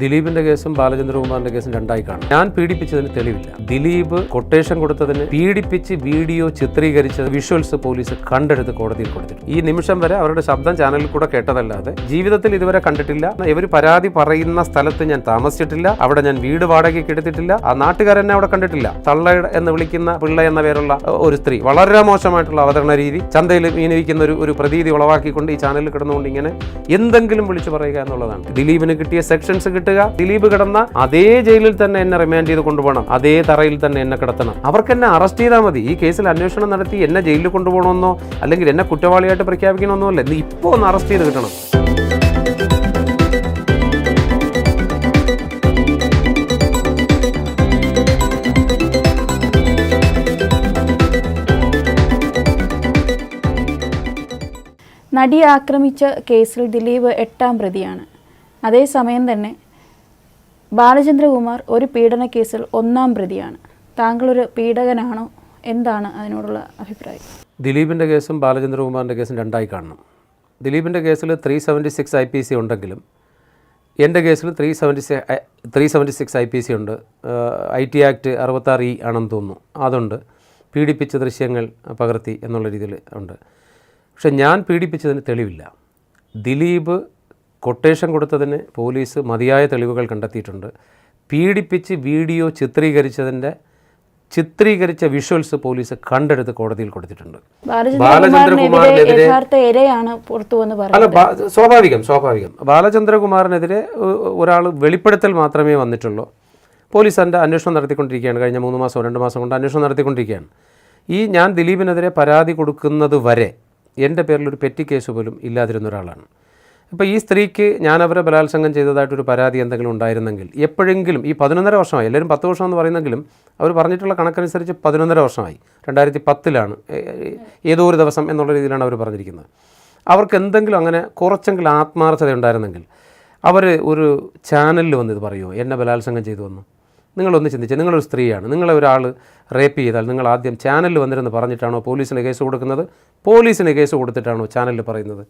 ദിലീപിന്റെ കേസും ബാലചന്ദ്രകുമാറിന്റെ കേസും രണ്ടായി കാണും. ഞാൻ പീഡിപ്പിച്ചതിന് തെളിവില്ല. ദിലീപ് കൊട്ടേഷൻ കൊടുത്തതിന് പീഡിപ്പിച്ച് വീഡിയോ ചിത്രീകരിച്ച വിഷ്വൽസ് പോലീസ് കണ്ടെടുത്ത് കോടതിയിൽ കൊടുത്തിട്ടുണ്ട്. ഈ നിമിഷം വരെ അവരുടെ ശബ്ദം ചാനലിൽ കൂടെ കേട്ടതല്ലാതെ ജീവിതത്തിൽ ഇതുവരെ കണ്ടിട്ടില്ല. ഇവർ പരാതി പറയുന്ന സ്ഥലത്ത് ഞാൻ താമസിച്ചിട്ടില്ല. അവിടെ ഞാൻ വീട് വാടകയ്ക്ക് എടുത്തിട്ടില്ല. ആ നാട്ടുകാരെന്നെ അവിടെ കണ്ടിട്ടില്ല. തള്ള എന്ന് വിളിക്കുന്ന പിള്ള എന്ന പേരുള്ള ഒരു സ്ത്രീ. വളരെ മോശമായിട്ടുള്ള അവതരണ രീതി. ചന്തയിൽ മീനിരിക്കുന്ന ഒരു ഒരു പ്രതീതി ഉളവാക്കിക്കൊണ്ട് ഈ ചാനലിൽ കിടന്നുകൊണ്ട് ഇങ്ങനെ എന്തെങ്കിലും വിളിച്ചു പറയുക എന്നുള്ളതാണ്. ദിലീപിന് കിട്ടിയ സെക്ഷൻസ് കിട്ടുക ദിലീപ് കിടന്ന അതേ ജയിലിൽ തന്നെ എന്നെ റിമാൻഡ് ചെയ്ത് കൊണ്ടുപോകണം. അതേ തറയിൽ തന്നെ എന്നെ കിടത്തണം. അവർക്ക് എന്നെ അറസ്റ്റ് ചെയ്താൽ മതി. ഈ കേസിൽ അന്വേഷണം നടത്തി എന്നെ ജയിലിൽ കൊണ്ടുപോകണമെന്നോ അല്ലെങ്കിൽ എന്നെ കുറ്റവാളിയായിട്ട് പ്രഖ്യാപിക്കണമെന്നോ അല്ല ഇപ്പോൾ ഒന്ന് അറസ്റ്റ് ചെയ്ത് കിട്ടണം. നടിയെ ആക്രമിച്ച കേസിൽ ദിലീപ് എട്ടാം പ്രതിയാണ്. അതേസമയം തന്നെ ബാലചന്ദ്രകുമാർ ഒരു പീഡന കേസിൽ ഒന്നാം പ്രതിയാണ്. താങ്കളൊരു പീഡകനാണോ? എന്താണ് അതിനോടുള്ള അഭിപ്രായം? ദിലീപിന്റെ കേസും ബാലചന്ദ്രകുമാറിന്റെ കേസും രണ്ടായി കാണണം. ദിലീപിന്റെ കേസിൽ three seventy six I P C ഉണ്ടെങ്കിലും എന്റെ കേസിൽ three seventy three seventy six I P C ഉണ്ട്. ഐ ടി ആക്ട് അറുപത്താറ് ഇ ആണെന്ന് തോന്നുന്നു. അതുണ്ട്. പീഡിപ്പിച്ച ദൃശ്യങ്ങൾ പകർത്തി എന്നുള്ള രീതിയിൽ ഉണ്ട്. പക്ഷെ ഞാൻ പീഡിപ്പിച്ചതിന് തെളിവില്ല. ദിലീപ് കൊട്ടേഷൻ കൊടുത്തതിന് പോലീസ് മതിയായ തെളിവുകൾ കണ്ടെത്തിയിട്ടുണ്ട്. പീഡിപ്പിച്ച് വീഡിയോ ചിത്രീകരിച്ചതിന്റെ ചിത്രീകരിച്ച വിഷ്വൽസ് പോലീസ് കണ്ടെടുത്ത് കോടതിയിൽ കൊടുത്തിട്ടുണ്ട്. ബാലചന്ദ്രകുമാറിനെതിരെ അല്ല സ്വാഭാവികം സ്വാഭാവികം. ബാലചന്ദ്രകുമാറിനെതിരെ ഒരാൾ വെളിപ്പെടുത്തൽ മാത്രമേ വന്നിട്ടുള്ളൂ. പോലീസ് എന്റെ അന്വേഷണം നടത്തിക്കൊണ്ടിരിക്കുകയാണ്. കഴിഞ്ഞ മൂന്ന് മാസം രണ്ട് മാസം കൊണ്ട് അന്വേഷണം നടത്തിക്കൊണ്ടിരിക്കുകയാണ്. ഈ ഞാൻ ദിലീപിനെതിരെ പരാതി കൊടുക്കുന്നത് വരെ എന്റെ പേരിൽ ഒരു പെറ്റി കേസ് പോലും ഇല്ലാതിരുന്ന ഒരാളാണ്. ഇപ്പോൾ ഈ സ്ത്രീക്ക് ഞാൻ അവരെ ബലാത്സംഗം ചെയ്തതായിട്ടൊരു പരാതി എന്തെങ്കിലും ഉണ്ടായിരുന്നെങ്കിൽ എപ്പോഴെങ്കിലും ഈ പതിനൊന്നര വർഷമായി എല്ലാവരും പത്ത് വർഷം എന്ന് പറയുന്നെങ്കിലും അവർ പറഞ്ഞിട്ടുള്ള കണക്കനുസരിച്ച് പതിനൊന്നര വർഷമായി രണ്ടായിരത്തി പത്തിലാണ് ഏതോ ഒരു ദിവസം എന്നുള്ള രീതിയിലാണ് അവർ പറഞ്ഞിരിക്കുന്നത്. അവർക്ക് എന്തെങ്കിലും അങ്ങനെ കുറച്ചെങ്കിലും ആത്മാർത്ഥത ഉണ്ടായിരുന്നെങ്കിൽ അവർ ഒരു ചാനലിൽ വന്ന് ഇത് പറയുമോ എന്നെ ബലാത്സംഗം ചെയ്തു വന്നു. നിങ്ങളൊന്ന് ചിന്തിച്ചു നിങ്ങളൊരു സ്ത്രീയാണ് നിങ്ങളെ ഒരാൾ റേപ്പ് ചെയ്താൽ നിങ്ങൾ ആദ്യം ചാനലിൽ വന്നിരുന്ന് പറഞ്ഞിട്ടാണോ പോലീസിന് കേസ് കൊടുക്കുന്നത്? പോലീസിന് കേസ് കൊടുത്തിട്ടാണോ ചാനലിൽ പറയുന്നത്?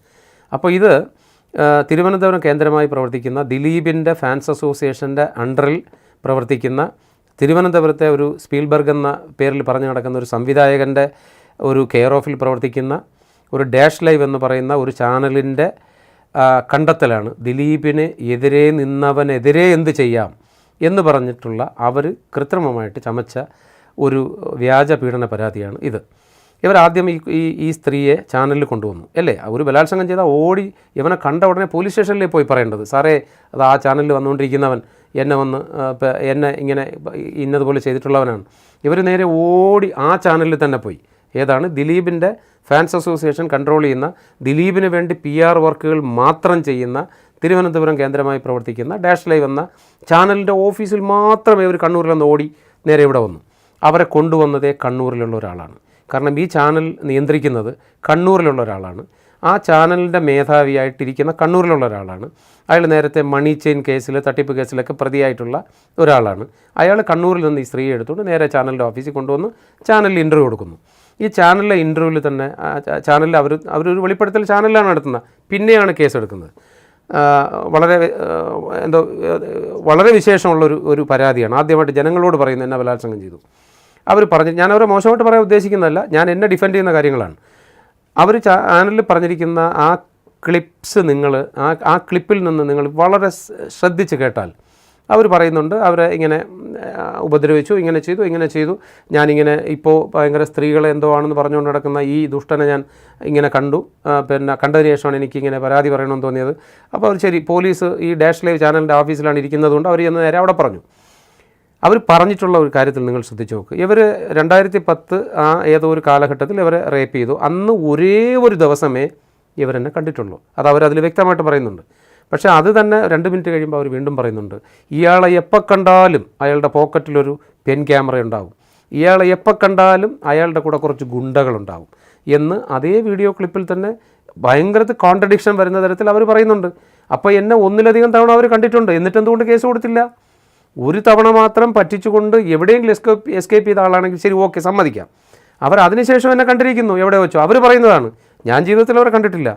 അപ്പോൾ ഇത് തിരുവനന്തപുരം കേന്ദ്രമായി പ്രവർത്തിക്കുന്ന ദിലീപിന്റെ ഫാൻസ് അസോസിയേഷന്റെ അണ്ടറിൽ പ്രവർത്തിക്കുന്ന തിരുവനന്തപുരത്തെ ഒരു സ്പീൽബർഗ് എന്ന പേരിൽ പറഞ്ഞു നടക്കുന്ന ഒരു സംവിധായകന്റെ ഒരു കെയർ ഓഫിൽ പ്രവർത്തിക്കുന്ന ഒരു ഡാഷ് ലൈവ് എന്ന് പറയുന്ന ഒരു ചാനലിന്റെ കണ്ടെത്തലാണ്. ദിലീപിന് എതിരെ നിന്നവനെതിരെ എന്ത് ചെയ്യാം എന്ന് പറഞ്ഞിട്ടുള്ള അവർ കൃത്രിമമായിട്ട് ചമച്ച ഒരു വ്യാജ പീഡന പരാതിയാണ് ഇത്. ഇവരാദ്യം ആദ്യം ഈ ഈ സ്ത്രീയെ ചാനലിൽ കൊണ്ടുവന്നു. അല്ലേ? ഒരു ബലാത്സംഗം ചെയ്താൽ ഓടി ഇവനെ കണ്ട ഉടനെ പോലീസ് സ്റ്റേഷനിലേ പോയി പറയേണ്ടത്. സാറേ അത് ആ ചാനലിൽ വന്നുകൊണ്ടിരിക്കുന്നവൻ എന്നെ വന്ന് എന്നെ ഇങ്ങനെ ഇന്നതുപോലെ ചെയ്തിട്ടുള്ളവനാണ്. ഇവർ നേരെ ഓടി ആ ചാനലിൽ തന്നെ പോയി. ഏതാണ്? ദിലീപിന്റെ ഫാൻസ് അസോസിയേഷൻ കൺട്രോൾ ചെയ്യുന്ന ദിലീപിന് വേണ്ടി പി ആർ വർക്കുകൾ മാത്രം ചെയ്യുന്ന തിരുവനന്തപുരം കേന്ദ്രമായി പ്രവർത്തിക്കുന്ന ഡാഷ് ലൈവ് എന്ന ചാനലിന്റെ ഓഫീസിൽ മാത്രമേ ഇവർ കണ്ണൂരിൽ നിന്ന് ഓടി നേരെ ഇവിടെ വന്നു. അവരെ കൊണ്ടുവന്നതേ കണ്ണൂരിലുള്ള ഒരാളാണ്. കാരണം ഈ ചാനൽ നിയന്ത്രിക്കുന്നത് കണ്ണൂരിലുള്ള ഒരാളാണ്. ആ ചാനലിന്റെ മേധാവിയായിട്ടിരിക്കുന്ന കണ്ണൂരിലുള്ള ഒരാളാണ്. അയാൾ നേരത്തെ മണി ചെയിൻ കേസിൽ തട്ടിപ്പ് കേസിലൊക്കെ പ്രതിയായിട്ടുള്ള ഒരാളാണ്. അയാൾ കണ്ണൂരിൽ നിന്ന് ഈ സ്ത്രീയെ എടുത്തുകൊണ്ട് നേരെ ചാനലിന്റെ ഓഫീസിൽ കൊണ്ടുവന്ന് ചാനലിൽ ഇന്റർവ്യൂ കൊടുക്കുന്നു. ഈ ചാനലിലെ ഇന്റർവ്യൂവിൽ തന്നെ ചാനലിൽ അവർ അവരൊരു വെളിപ്പെടുത്തൽ ചാനലിലാണ് നടത്തുന്നത്. പിന്നെയാണ് കേസ് എടുക്കുന്നത് വളരെ എന്തോ വളരെ വിശേഷമുള്ളൊരു ഒരു പരാതിയാണ്. ആദ്യമായിട്ട് ജനങ്ങളോട് പറയുന്നത് എന്നെ ബലാത്സംഗം ചെയ്തു. അവർ പറഞ്ഞു ഞാൻ അവരെ മോശമായിട്ട് പറയാൻ ഉദ്ദേശിക്കുന്നതല്ല ഞാൻ എന്നെ ഡിഫെൻഡ് ചെയ്യുന്ന കാര്യങ്ങളാണ്. അവർ ചാനലിൽ പറഞ്ഞിരിക്കുന്ന ആ ക്ലിപ്സ് നിങ്ങൾ ആ ആ ക്ലിപ്പിൽ നിന്ന് നിങ്ങൾ വളരെ ശ്രദ്ധിച്ച് കേട്ടാൽ അവർ പറയുന്നുണ്ട് അവരെ ഇങ്ങനെ ഉപദ്രവിച്ചു ഇങ്ങനെ ചെയ്തു ഇങ്ങനെ ചെയ്തു. ഞാനിങ്ങനെ ഇപ്പോൾ ഭയങ്കര സ്ത്രീകളെ എന്തോ ആണെന്ന് പറഞ്ഞുകൊണ്ട് നടക്കുന്ന ഈ ദുഷ്ടനെ ഞാൻ ഇങ്ങനെ കണ്ടു. പിന്നെ കണ്ടതിന് ശേഷമാണ് എനിക്ക് ഇങ്ങനെ പരാതി പറയണമെന്ന് തോന്നിയത്. അപ്പോൾ അവർ ശരി പോലീസ് ഈ ഡാഷ് ലൈവ് ചാനലിന്റെ ഓഫീസിലാണ് ഇരിക്കുന്നതുകൊണ്ട് അവർ ചെന്ന് നേരെ അവിടെ പറഞ്ഞു. അവർ പറഞ്ഞിട്ടുള്ള ഒരു കാര്യത്തിൽ നിങ്ങൾ ശ്രദ്ധിച്ചു നോക്ക്. ഇവർ രണ്ടായിരത്തി പത്ത് ആ ഏതോ ഒരു കാലഘട്ടത്തിൽ ഇവരെ റേപ്പ് ചെയ്തു. അന്ന് ഒരേ ഒരു ദിവസമേ ഇവരെന്നെ കണ്ടിട്ടുള്ളൂ. അത് അവരതിൽ വ്യക്തമായിട്ട് പറയുന്നുണ്ട്. പക്ഷേ അത് തന്നെ രണ്ട് മിനിറ്റ് കഴിയുമ്പോൾ അവർ വീണ്ടും പറയുന്നുണ്ട്. ഇയാളെ എപ്പോൾ കണ്ടാലും അയാളുടെ പോക്കറ്റിലൊരു പെൻ ക്യാമറ ഉണ്ടാവും. ഇയാളെ എപ്പോൾ കണ്ടാലും അയാളുടെ കൂടെ കുറച്ച് ഗുണ്ടകളുണ്ടാവും എന്ന് അതേ വീഡിയോ ക്ലിപ്പിൽ തന്നെ ഭയങ്കരത്തിൽ കോൺട്രഡിക്ഷൻ വരുന്ന തരത്തിൽ അവർ പറയുന്നുണ്ട്. അപ്പോൾ എന്നെ ഒന്നിലധികം തവണ അവർ കണ്ടിട്ടുണ്ട്. എന്നിട്ട് എന്തുകൊണ്ട് കേസ് കൊടുത്തില്ല? ഒരു തവണ മാത്രം പറ്റിച്ചുകൊണ്ട് എവിടെയെങ്കിലും എസ്കേപ്പ് എസ്കേപ്പ് ചെയ്ത ആളാണെങ്കിൽ ശരി ഓക്കെ സമ്മതിക്കാം. അവർ അതിനുശേഷം എന്നെ കണ്ടിരിക്കുന്നു എവിടെ വെച്ചോ. അവർ പറയുന്നതാണ് ഞാൻ ജീവിതത്തിൽ അവരെ കണ്ടിട്ടില്ല.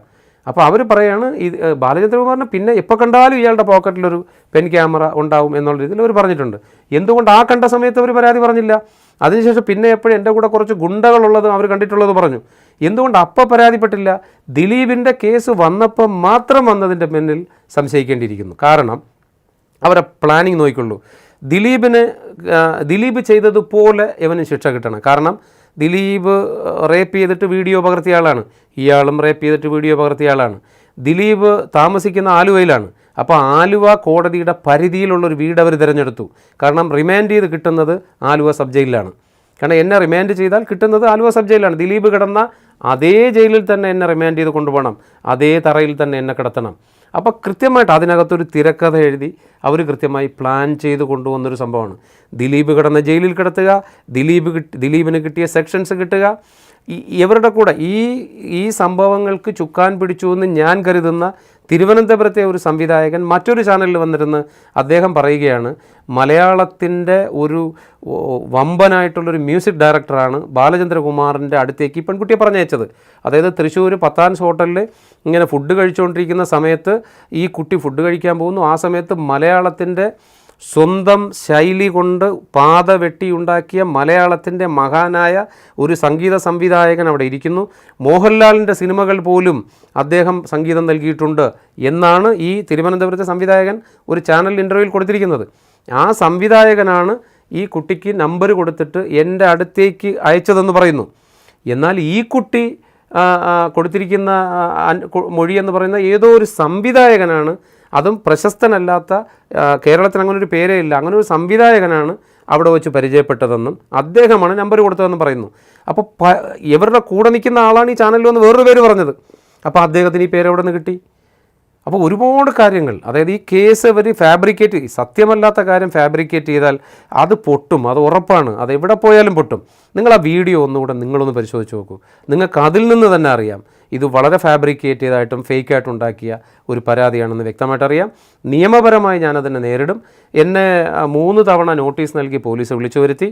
അപ്പോൾ അവർ പറയാണ് ഇത് ബാലചന്ദ്രകുമാറിന് പിന്നെ എപ്പോൾ കണ്ടാലും ഇയാളുടെ പോക്കറ്റിലൊരു പെൻ ക്യാമറ ഉണ്ടാവും എന്നുള്ള രീതിയിൽ അവർ പറഞ്ഞിട്ടുണ്ട്. എന്തുകൊണ്ട് ആ കണ്ട സമയത്ത് അവർ പരാതി പറഞ്ഞില്ല? അതിനുശേഷം പിന്നെ എപ്പോഴും എന്റെ കൂടെ കുറച്ച് ഗുണ്ടകളുള്ളതും അവർ കണ്ടിട്ടുള്ളത് പറഞ്ഞു. എന്തുകൊണ്ട് അപ്പോൾ പരാതിപ്പെട്ടില്ല? ദിലീപിന്റെ കേസ് വന്നപ്പോൾ മാത്രം വന്നതിന്റെ പിന്നിൽ സംശയിക്കേണ്ടിയിരിക്കുന്നു. കാരണം അവരെ പ്ലാനിങ് നോക്കിക്കൊള്ളൂ ദിലീപിന് ദിലീപ് ചെയ്തതുപോലെ ഇവന് ശിക്ഷ കിട്ടണം. കാരണം ദിലീപ് റേപ്പ് ചെയ്തിട്ട് വീഡിയോ പകർത്തിയ ആളാണ്. ഇയാളും റേപ്പ് ചെയ്തിട്ട് വീഡിയോ പകർത്തിയ ആളാണ്. ദിലീപ് താമസിക്കുന്ന ആലുവയിലാണ്. അപ്പോൾ ആലുവ കോടതിയുടെ പരിധിയിലുള്ളൊരു വീട് അവർ തിരഞ്ഞെടുത്തു. കാരണം റിമാൻഡ് ചെയ്ത് കിട്ടുന്നത് ആലുവ സബ് ജയിലിലാണ് കാരണം എന്നെ റിമാൻഡ് ചെയ്താൽ കിട്ടുന്നത് ആലുവ സബ് ജയിലാണ് ദിലീപ് കിടന്ന അതേ ജയിലിൽ തന്നെ എന്നെ റിമാൻഡ് ചെയ്ത് കൊണ്ടുപോകണം. അതേ തറയിൽ തന്നെ എന്നെ കിടത്തണം. അപ്പോൾ കൃത്യമായിട്ട് അതിനകത്തൊരു തിരക്കഥ എഴുതി അവർ കൃത്യമായി പ്ലാൻ ചെയ്ത് കൊണ്ടുവന്നൊരു സംഭവമാണ്. ദിലീപ് കിടന്ന ജയിലിൽ കിടത്തുക ദിലീപ് കിട്ടി ദിലീപിന് കിട്ടിയ സെക്ഷൻസ് കിട്ടുക ഇവരുടെ കൂടെ ഈ ഈ സംഭവങ്ങൾക്ക് ചുക്കാൻ പിടിച്ചു എന്ന് ഞാൻ കരുതുന്ന തിരുവനന്തപുരത്തെ ഒരു സംവിധായകൻ മറ്റൊരു ചാനലിൽ വന്നിരുന്ന് അദ്ദേഹം പറയുകയാണ് മലയാളത്തിന്റെ ഒരു വമ്പനായിട്ടുള്ളൊരു മ്യൂസിക് ഡയറക്ടറാണ് ബാലചന്ദ്രകുമാറിന്റെ അടുത്തേക്ക് പെൺകുട്ടിയെ പറഞ്ഞയച്ചത്. അതായത് തൃശ്ശൂർ പത്താൻസ് ഹോട്ടലിൽ ഇങ്ങനെ ഫുഡ് കഴിച്ചുകൊണ്ടിരിക്കുന്ന സമയത്ത് ഈ കുട്ടി ഫുഡ് കഴിക്കാൻ പോകുന്നു. ആ സമയത്ത് മലയാളത്തിന്റെ സ്വന്തം ശൈലി കൊണ്ട് പാത വെട്ടിയുണ്ടാക്കിയ മലയാളത്തിന്റെ മഹാനായ ഒരു സംഗീത സംവിധായകൻ അവിടെ ഇരിക്കുന്നു. മോഹൻലാലിന്റെ സിനിമകൾ പോലും അദ്ദേഹം സംഗീതം നൽകിയിട്ടുണ്ട് എന്നാണ് ഈ തിരുവനന്തപുരത്തെ സംവിധായകൻ ഒരു ചാനൽ ഇന്റർവ്യൂവിൽ കൊടുത്തിരിക്കുന്നത്. ആ സംവിധായകനാണ് ഈ കുട്ടിക്ക് നമ്പർ കൊടുത്തിട്ട് എന്റെ അടുത്തേക്ക് അയച്ചതെന്ന് പറയുന്നു. എന്നാൽ ഈ കുട്ടി കൊടുത്തിരിക്കുന്ന മൊഴി എന്ന് പറയുന്ന ഏതോ ഒരു സംവിധായകനാണ് അതും പ്രശസ്തനല്ലാത്ത കേരളത്തിന് അങ്ങനെ ഒരു പേരേ ഇല്ല. അങ്ങനെ ഒരു സംവിധായകനാണ് അവിടെ വെച്ച് പരിചയപ്പെട്ടതെന്നും അദ്ദേഹമാണ് നമ്പർ കൊടുത്തതെന്നും പറയുന്നു. അപ്പോൾ ഇവരുടെ കൂടെ നിൽക്കുന്ന ആളാണ് ഈ ചാനലിൽ വന്ന് വേറൊരു പേര് പറഞ്ഞത്. അപ്പോൾ അദ്ദേഹത്തിന് ഈ പേര് എവിടെ നിന്ന് കിട്ടി? അപ്പോൾ ഒരുപാട് കാര്യങ്ങൾ അതായത് ഈ കേസ് ഇവർ ഫാബ്രിക്കേറ്റ് സത്യമല്ലാത്ത കാര്യം ഫാബ്രിക്കേറ്റ് ചെയ്താൽ അത് പൊട്ടും അത് ഉറപ്പാണ് അത് എവിടെ പോയാലും പൊട്ടും. നിങ്ങൾ ആ വീഡിയോ ഒന്നുകൂടെ നിങ്ങളൊന്ന് പരിശോധിച്ച് നോക്കൂ. നിങ്ങൾക്ക് അതിൽ നിന്ന് തന്നെ അറിയാം ഇത് വളരെ ഫാബ്രിക്കേറ്റ് ചെയ്തായിട്ടും ഫേക്കായിട്ടും ഉണ്ടാക്കിയ ഒരു പരാതിയാണെന്ന് വ്യക്തമായിട്ട് അറിയാം. നിയമപരമായി ഞാനതിനെ നേരിടും. എന്നെ മൂന്ന് തവണ നോട്ടീസ് നൽകി പോലീസ് വിളിച്ചു വരുത്തി.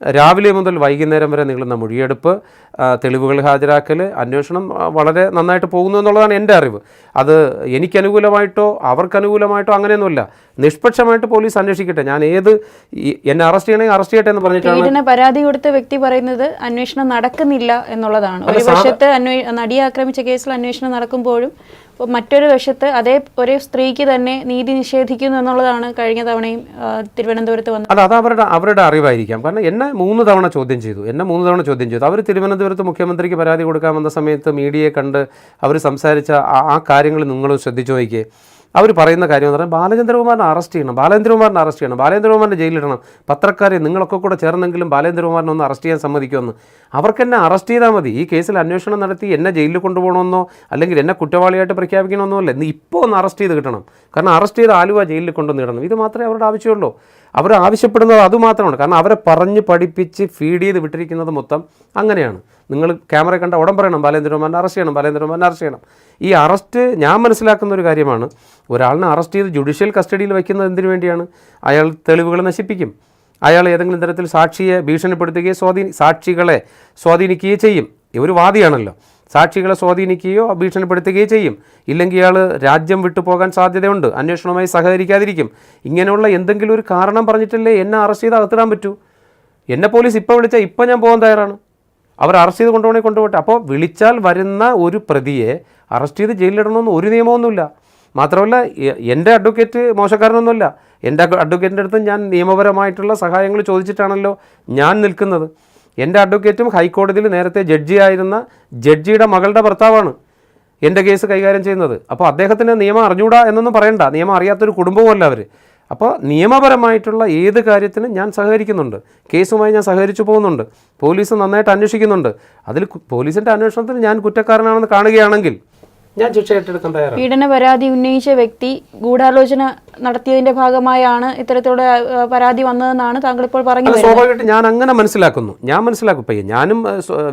രാവിലെ മുതൽ വൈകുന്നേരം വരെ നീളുന്ന മൊഴിയെടുപ്പ് തെളിവുകൾ ഹാജരാക്കൽ അന്വേഷണം വളരെ നന്നായിട്ട് പോകുന്നു എന്നുള്ളതാണ് എന്റെ അറിവ്. അത് എനിക്കനുകൂലമായിട്ടോ അവർക്കനുകൂലമായിട്ടോ അങ്ങനെയൊന്നുമില്ല. നിഷ്പക്ഷമായിട്ട് പോലീസ് അന്വേഷിക്കട്ടെ. ഞാൻ ഏത് എന്നെ അറസ്റ്റ് ചെയ്യണമെങ്കിൽ അറസ്റ്റ് ചെയ്യട്ടെ എന്ന് പറഞ്ഞിട്ടാണ് പരാതി കൊടുത്ത വ്യക്തി പറയുന്നത് അന്വേഷണം നടക്കുന്നില്ല എന്നുള്ളതാണ്. ഒരു വശത്ത് നടിയെ ആക്രമിച്ച കേസിൽ അന്വേഷണം നടക്കുമ്പോഴും ഇപ്പൊ മറ്റൊരു വശത്ത് അതേ ഒരേ സ്ത്രീക്ക് തന്നെ നീതി നിഷേധിക്കുന്നു എന്നുള്ളതാണ് കഴിഞ്ഞ തവണയും തിരുവനന്തപുരത്ത് വന്നത് അത് അത് അവരുടെ അവരുടെ അറിവായിരിക്കാം. കാരണം എന്നെ മൂന്ന് തവണ ചോദ്യം ചെയ്തു. എന്നെ മൂന്ന് തവണ ചോദ്യം ചെയ്തു. അവർ തിരുവനന്തപുരത്ത് മുഖ്യമന്ത്രിക്ക് പരാതി കൊടുക്കാൻ വന്ന സമയത്ത് മീഡിയയെ കണ്ട് അവർ സംസാരിച്ച ആ കാര്യങ്ങൾ നിങ്ങളും ശ്രദ്ധിച്ചു നോക്കിയേ. അവർ പറയുന്ന കാര്യം എന്ന് പറഞ്ഞാൽ ബാലചന്ദ്രകുമാറിനെ അറസ്റ്റ് ചെയ്യണം. ബാലേന്ദ്രകുമാറിനെ അറസ്റ്റ് ചെയ്യണം. ബാലേന്ദ്രകുമാറിനെ ജയിലിടണം പത്രക്കാരെ നിങ്ങളൊക്കെ കൂടെ ചേർന്നെങ്കിലും ബാലേന്ദ്രകുമാറിനെ ഒന്ന് അറസ്റ്റ് ചെയ്യാൻ സമ്മതിക്കുമെന്ന്. അവർക്ക് എന്നെ അറസ്റ്റ് ചെയ്താൽ മതി. ഈ കേസിൽ അന്വേഷണം നടത്തി എന്നെ ജയിലിൽ കൊണ്ടുപോകണമെന്നോ അല്ലെങ്കിൽ എന്നെ കുറ്റവാളിയായിട്ട് പ്രഖ്യാപിക്കണമെന്നോ അല്ല. ഇപ്പോൾ ഒന്ന് അറസ്റ്റ് ചെയ്ത് കിട്ടണം. കാരണം അറസ്റ്റ് ചെയ്ത് ആലുവ ജയിലിൽ കൊണ്ടുവന്ന് ഇടണം ഇത് മാത്രമേ അവരുടെ ആവശ്യമുള്ളൂ. അവർ ആവശ്യപ്പെടുന്നത് അതുമാത്രമാണ് കാരണം അവരെ പറഞ്ഞ് പഠിപ്പിച്ച് ഫീഡ് ചെയ്ത് വിട്ടിരിക്കുന്നത് മൊത്തം അങ്ങനെയാണ്. നിങ്ങൾ ക്യാമറ കണ്ട ഉടൻ പറയണം ബാലേന്ദ്രകുമാറിനെ അറസ്റ്റ് ചെയ്യണം ബാലേന്ദ്രകുമാറിനെ അറസ്റ്റ് ചെയ്യണം. ഈ അറസ്റ്റ് ഞാൻ മനസ്സിലാക്കുന്ന ഒരു കാര്യമാണ് ഒരാളിനെ അറസ്റ്റ് ചെയ്ത് ജുഡീഷ്യൽ കസ്റ്റഡിയിൽ വയ്ക്കുന്നത് എന്തിനു വേണ്ടിയാണ്? അയാൾ തെളിവുകൾ നശിപ്പിക്കും. അയാൾ ഏതെങ്കിലും തരത്തിൽ സാക്ഷിയെ ഭീഷണിപ്പെടുത്തുകയോ സ്വാധീനി സാക്ഷികളെ സ്വാധീനിക്കുകയോ ചെയ്യും. ഒരു വാദിയാണല്ലോ. സാക്ഷികളെ സ്വാധീനിക്കുകയോ ഭീഷണിപ്പെടുത്തുകയോ ചെയ്യും. ഇല്ലെങ്കിൽ ഇയാൾ രാജ്യം വിട്ടു പോകാൻ സാധ്യതയുണ്ട്. അന്വേഷണവുമായി സഹകരിക്കാതിരിക്കും. ഇങ്ങനെയുള്ള എന്തെങ്കിലും ഒരു കാരണം പറഞ്ഞിട്ടല്ലേ എന്നെ അറസ്റ്റ് ചെയ്ത് അകത്തിടാൻ പറ്റൂ? എന്നെ പോലീസ് ഇപ്പോൾ വിളിച്ചാൽ ഇപ്പം ഞാൻ പോകാൻ തയ്യാറാണ്. അവർ അറസ്റ്റ് ചെയ്ത് കൊണ്ടുപോകണേ കൊണ്ടുപോട്ടെ അപ്പോൾ വിളിച്ചാൽ വരുന്ന ഒരു പ്രതിയെ അറസ്റ്റ് ചെയ്ത് ജയിലിലിടണമെന്ന് ഒരു നിയമമൊന്നുമില്ല. മാത്രമല്ല എന്റെ അഡ്വക്കേറ്റ് മോശക്കാരനൊന്നുമല്ല. എന്റെ അഡ്വക്കേറ്റിന്റെ അടുത്ത് ഞാൻ നിയമപരമായിട്ടുള്ള സഹായങ്ങൾ ചോദിച്ചിട്ടാണല്ലോ ഞാൻ നിൽക്കുന്നത്. എന്റെ അഡ്വക്കേറ്റും ഹൈക്കോടതിയിൽ നേരത്തെ ജഡ്ജിയായിരുന്ന ജഡ്ജിയുടെ മകളുടെ ഭർത്താവാണ് എന്റെ കേസ് കൈകാര്യം ചെയ്യുന്നത്. അപ്പോൾ അദ്ദേഹത്തിന് നിയമം അറിഞ്ഞൂടാ എന്നൊന്നും പറയണ്ട. നിയമം അറിയാത്തൊരു കുടുംബവുമല്ല അവർ. അപ്പോൾ നിയമപരമായിട്ടുള്ള ഏത് കാര്യത്തിനും ഞാൻ സഹകരിക്കുന്നുണ്ട്. കേസുമായി ഞാൻ സഹകരിച്ചു പോകുന്നുണ്ട്. പോലീസ് നന്നായിട്ട് അന്വേഷിക്കുന്നുണ്ട്. അതിൽ പോലീസിന്റെ അന്വേഷണത്തിൽ ഞാൻ കുറ്റക്കാരനാണെന്ന് കാണുകയാണെങ്കിൽ ഞാൻ ശിക്ഷ ഏറ്റെടുക്കാൻ തയ്യാറാണ്. പീഡന പരാതി ഉന്നയിച്ച വ്യക്തി ഗൂഢാലോചന നടത്തിയതിന്റെ ഭാഗമായാണ് ഇത്തരത്തിലുള്ള പരാതി വന്നതെന്നാണ് താങ്കൾ ഇപ്പോൾ പറഞ്ഞത് സ്വാഭാവികമായിട്ട് ഞാൻ അങ്ങനെ മനസ്സിലാക്കുന്നു. ഞാൻ മനസ്സിലാക്കും. പയ്യെ ഞാനും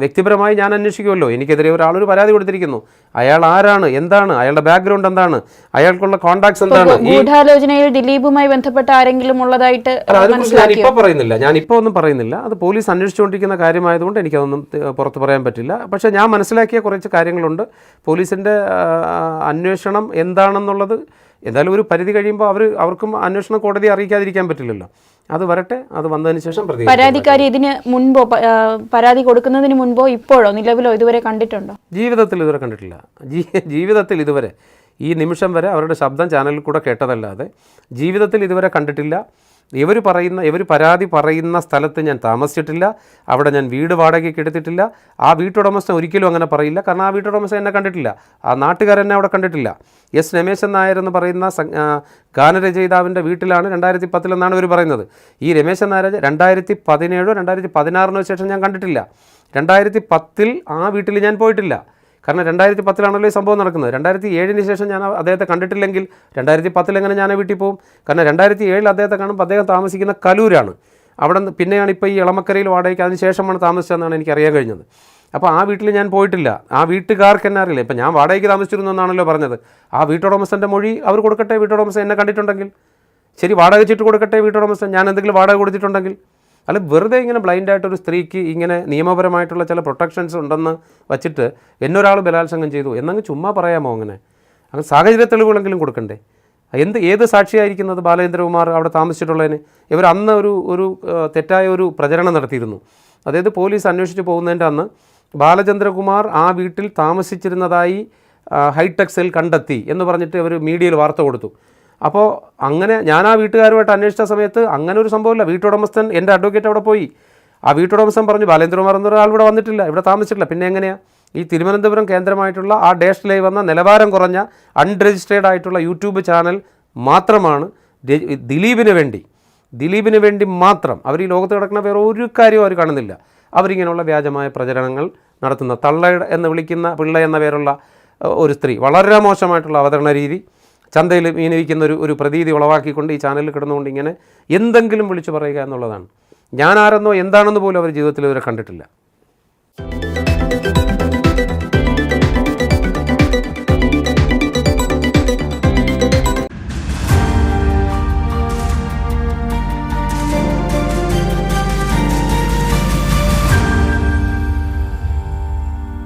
വ്യക്തിപരമായി ഞാൻ അന്വേഷിക്കുമല്ലോ. എനിക്കെതിരെ ഒരാളൊരു പരാതി കൊടുത്തിരിക്കുന്നു. അയാൾ ആരാണ്? എന്താണ്? അയാളുടെ ബാക്ക്ഗ്രൗണ്ട് എന്താണ്? അയാൾക്കുള്ള കോണ്ടാക്ട്സ് എന്താണ്? ഗൂഢാലോചനയിൽ ദിലീപുമായി ബന്ധപ്പെട്ട ആരെങ്കിലും ഉള്ളതായിട്ട് ഞാൻ ഇപ്പോൾ പറയുന്നില്ല. ഞാൻ ഇപ്പോൾ ഒന്നും പറയുന്നില്ല. അത് പോലീസ് അന്വേഷിച്ചുകൊണ്ടിരിക്കുന്ന കാര്യമായതുകൊണ്ട് എനിക്കതൊന്നും പുറത്ത് പറയാൻ പറ്റില്ല. പക്ഷേ ഞാൻ മനസ്സിലാക്കിയ കുറച്ച് കാര്യങ്ങളുണ്ട്. പോലീസിന്റെ അന്വേഷണം എന്താണെന്നുള്ളത് എന്തായാലും ഒരു പരിധി കഴിയുമ്പോൾ അവർ അവർക്കും അന്വേഷണം കോടതിയെ അറിയിക്കാതിരിക്കാൻ പറ്റില്ലല്ലോ. അത് വരട്ടെ അത് വന്നതിന് ശേഷം പ്രതി പരാതിക്കാരി ഇതിന് മുൻപോ പരാതി കൊടുക്കുന്നതിന് മുൻപോ ഇപ്പോഴോ നിലവിലോ ഇതുവരെ കണ്ടിട്ടുണ്ടോ? ജീവിതത്തിൽ ഇതുവരെ കണ്ടിട്ടില്ല. ജീവിതത്തിൽ ഇതുവരെ ഈ നിമിഷം വരെ അവരുടെ ശബ്ദം ചാനലിൽ കൂടെ കേട്ടതല്ലാതെ ജീവിതത്തിൽ ഇതുവരെ കണ്ടിട്ടില്ല. ഇവർ പറയുന്ന ഇവർ പരാതി പറയുന്ന സ്ഥലത്ത് ഞാൻ താമസിച്ചിട്ടില്ല. അവിടെ ഞാൻ വീട് വാടകയ്ക്ക് എടുത്തിട്ടില്ല. ആ വീട്ടുടമസ്ഥൻ ഒരിക്കലും അങ്ങനെ പറയില്ല. കാരണം ആ വീട്ടുടമസ്ഥൻ എന്നെ കണ്ടിട്ടില്ല. ആ നാട്ടുകാരെന്നെ അവിടെ കണ്ടിട്ടില്ല. എസ് രമേശൻ നായർ എന്ന് പറയുന്ന ഗാനരചയിതാവിന്റെ വീട്ടിലാണ് രണ്ടായിരത്തി പത്തിലെന്നാണ് ഇവർ പറയുന്നത്. ഈ രമേശൻ നായർ രണ്ടായിരത്തി പതിനേഴോ രണ്ടായിരത്തി പതിനാറിനോ ശേഷം ഞാൻ കണ്ടിട്ടില്ല. രണ്ടായിരത്തി പത്തിൽ ആ വീട്ടിൽ ഞാൻ പോയിട്ടില്ല. കാരണം രണ്ടായിരത്തി പത്തിലാണല്ലോ ഈ സംഭവം നടക്കുന്നത്. രണ്ടായിരത്തി ഏഴിന് ശേഷം ഞാൻ അദ്ദേഹത്തെ കണ്ടിട്ടില്ലെങ്കിൽ രണ്ടായിരത്തി പത്തിൽ എങ്ങനെ ഞാൻ വീട്ടിൽ പോകും? കാരണം രണ്ടായിരത്തി ഏഴിൽ അദ്ദേഹത്തെ കാണുമ്പോൾ അദ്ദേഹം താമസിക്കുന്ന കലൂരാണ്. അവിടെ നിന്ന് പിന്നെയാണ് ഇപ്പോൾ ഈ ഇളമക്കരയിൽ വാടകയ്ക്ക് അതിന് ശേഷമാണ് താമസിച്ചതെന്നാണ് എനിക്ക് അറിയാൻ കഴിഞ്ഞത്. അപ്പോൾ ആ വീട്ടിൽ ഞാൻ പോയിട്ടില്ല. ആ വീട്ടുകാർക്ക് എന്നെ അറിയില്ല. ഇപ്പം ഞാൻ വാടകയ്ക്ക് താമസിച്ചിരുന്നു എന്നാണല്ലോ പറഞ്ഞത്. ആ വീട്ടുടമസ്ഥന്റെ മൊഴി അവർ കൊടുക്കട്ടെ? വീട്ടുടമസ്ഥൻ എന്നെ കണ്ടിട്ടുണ്ടെങ്കിൽ? ശരി വാടക ചീട്ട് കൊടുക്കട്ടെ? വീട്ടുടമസ്ഥൻ ഞാൻ എന്തെങ്കിലും വാടക കൊടുത്തിട്ടുണ്ടെങ്കിൽ? അല്ല വെറുതെ ഇങ്ങനെ ബ്ലൈൻഡായിട്ടൊരു സ്ത്രീക്ക് ഇങ്ങനെ നിയമപരമായിട്ടുള്ള ചില പ്രൊട്ടക്ഷൻസ് ഉണ്ടെന്ന് വച്ചിട്ട് എന്നൊരാൾ ബലാത്സംഗം ചെയ്തു. എന്നങ്ങ് ചുമ്മാ പറയാമോ അങ്ങനെ? അങ്ങനെ സാഹചര്യ തെളിവുകളെങ്കിലും കൊടുക്കണ്ടേ? എന്ത് ഏത് സാക്ഷിയായിരിക്കുന്നത് ബാലേന്ദ്രകുമാർ അവിടെ താമസിച്ചിട്ടുള്ളതിന്? ഇവർ അന്ന് ഒരു ഒരു തെറ്റായ ഒരു പ്രചരണം നടത്തിയിരുന്നു. അതായത് പോലീസ് അന്വേഷിച്ച് പോകുന്നതിന്റെ അന്ന് ബാലചന്ദ്രകുമാർ ആ വീട്ടിൽ താമസിച്ചിരുന്നതായി ഹൈടെക് സെൽ കണ്ടെത്തി എന്ന് പറഞ്ഞിട്ട് അവർ മീഡിയയിൽ വാർത്ത കൊടുത്തു. അപ്പോൾ അങ്ങനെ ഞാൻ ആ വീട്ടുകാരുമായിട്ട് അന്വേഷിച്ച സമയത്ത് അങ്ങനെ ഒരു സംഭവമില്ല. വീട്ടുടമസ്ഥൻ എന്റെ അഡ്വക്കേറ്റ് അവിടെ പോയി. ആ വീട്ടുടമസ്ഥൻ പറഞ്ഞു ബാലേന്ദ്രകുമാർ എന്നൊരാൾ ഇവിടെ വന്നിട്ടില്ല ഇവിടെ താമസിച്ചിട്ടില്ല. പിന്നെ എങ്ങനെയാണ് ഈ തിരുവനന്തപുരം കേന്ദ്രമായിട്ടുള്ള ആ ഡേഷിലായി വന്ന നിലവാരം കുറഞ്ഞ അൺരജിസ്റ്റേർഡ് ആയിട്ടുള്ള യൂട്യൂബ് ചാനൽ മാത്രമാണ് ദിലീപിന് വേണ്ടി. ദിലീപിന് വേണ്ടി മാത്രം. അവർ ഈ ലോകത്ത് കിടക്കുന്ന വേറെ ഒരു കാര്യവും അവർ കാണുന്നില്ല. അവരിങ്ങനെയുള്ള വ്യാജമായ പ്രചരണങ്ങൾ നടത്തുന്ന തള്ള എന്ന് വിളിക്കുന്ന പിള്ള എന്ന പേരുള്ള ഒരു സ്ത്രീ. വളരെ മോശമായിട്ടുള്ള അവതരണ രീതി. ചന്തയിൽ മീനിരിക്കുന്ന ഒരു ഒരു പ്രതീതി ഉളവാക്കിക്കൊണ്ട് ഈ ചാനലിൽ കിടന്നുകൊണ്ട് ഇങ്ങനെ എന്തെങ്കിലും വിളിച്ചു പറയുക എന്നുള്ളതാണ്. ഞാനാരെന്നോ എന്താണെന്ന് പോലും അവർ ജീവിതത്തിൽ ഇവരെ കണ്ടിട്ടില്ല.